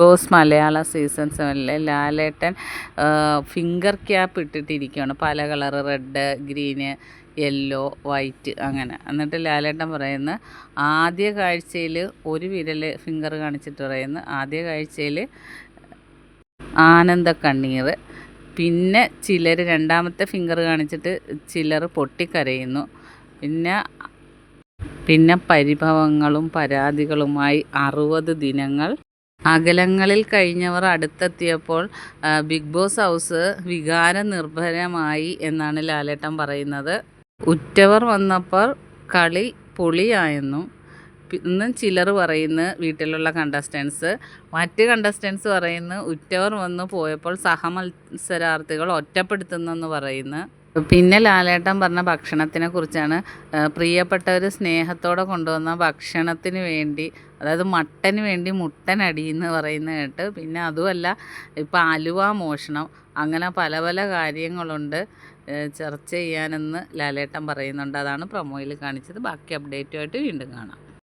Boss മലയാള season സെവനിലെ ലാലേട്ടൻ finger cap ഇട്ടിട്ടിരിക്കുകയാണ്. പല colour red green yellow white അങ്ങനെ. എന്നിട്ട് ലാലേട്ടൻ പറയുന്നത് ആദ്യ കാഴ്ചയിൽ ഒരു വിരൽ ഫിംഗർ കാണിച്ചിട്ട് പറയുന്നു. ആദ്യ കാഴ്ചയിൽ ആനന്ദ കണ്ണീർ. പിന്നെ ചിലർ രണ്ടാമത്തെ ഫിംഗർ കാണിച്ചിട്ട് ചിലർ പൊട്ടിക്കരയുന്നു. പിന്നെ പിന്നെ പരിഭവങ്ങളും പരാതികളുമായി അറുപത് ദിനങ്ങൾ അകലങ്ങളിൽ കഴിഞ്ഞവർ അടുത്തെത്തിയപ്പോൾ ബിഗ് ബോസ് ഹൗസ് വികാര നിർഭരമായി എന്നാണ് ലാലേട്ടൻ പറയുന്നത്. ഉറ്റവർ വന്നപ്പോൾ കളി പൊളിയായെന്നും ഇന്നും ചിലർ പറയുന്ന വീട്ടിലുള്ള കണ്ടസ്റ്റൻസ് മറ്റ് കണ്ടസ്റ്റൻസ് പറയുന്ന ഉറ്റവർ വന്ന് പോയപ്പോൾ സഹമത്സരാർത്ഥികൾ ഒറ്റപ്പെടുത്തുന്നെന്ന് പറയുന്നു. പിന്നെ ലാലേട്ടൻ പറഞ്ഞ ഭക്ഷണത്തിനെ കുറിച്ചാണ്. പ്രിയപ്പെട്ടവർ സ്നേഹത്തോടെ കൊണ്ടുവന്ന ഭക്ഷണത്തിന് വേണ്ടി അതായത് മട്ടന് വേണ്ടി മുട്ടൻ അടിയെന്ന് പറയുന്ന കേട്ട്. പിന്നെ അതുമല്ല ഇപ്പം അലുവ മോഷണം അങ്ങനെ പല പല കാര്യങ്ങളുണ്ട് ചർച്ച ചെയ്യാനെന്ന് ലാലേട്ടൻ പറയുന്നുണ്ട്. അതാണ് പ്രൊമോയിൽ കാണിച്ചത്. ബാക്കി അപ്ഡേറ്റുമായിട്ട് വീണ്ടും കാണാം.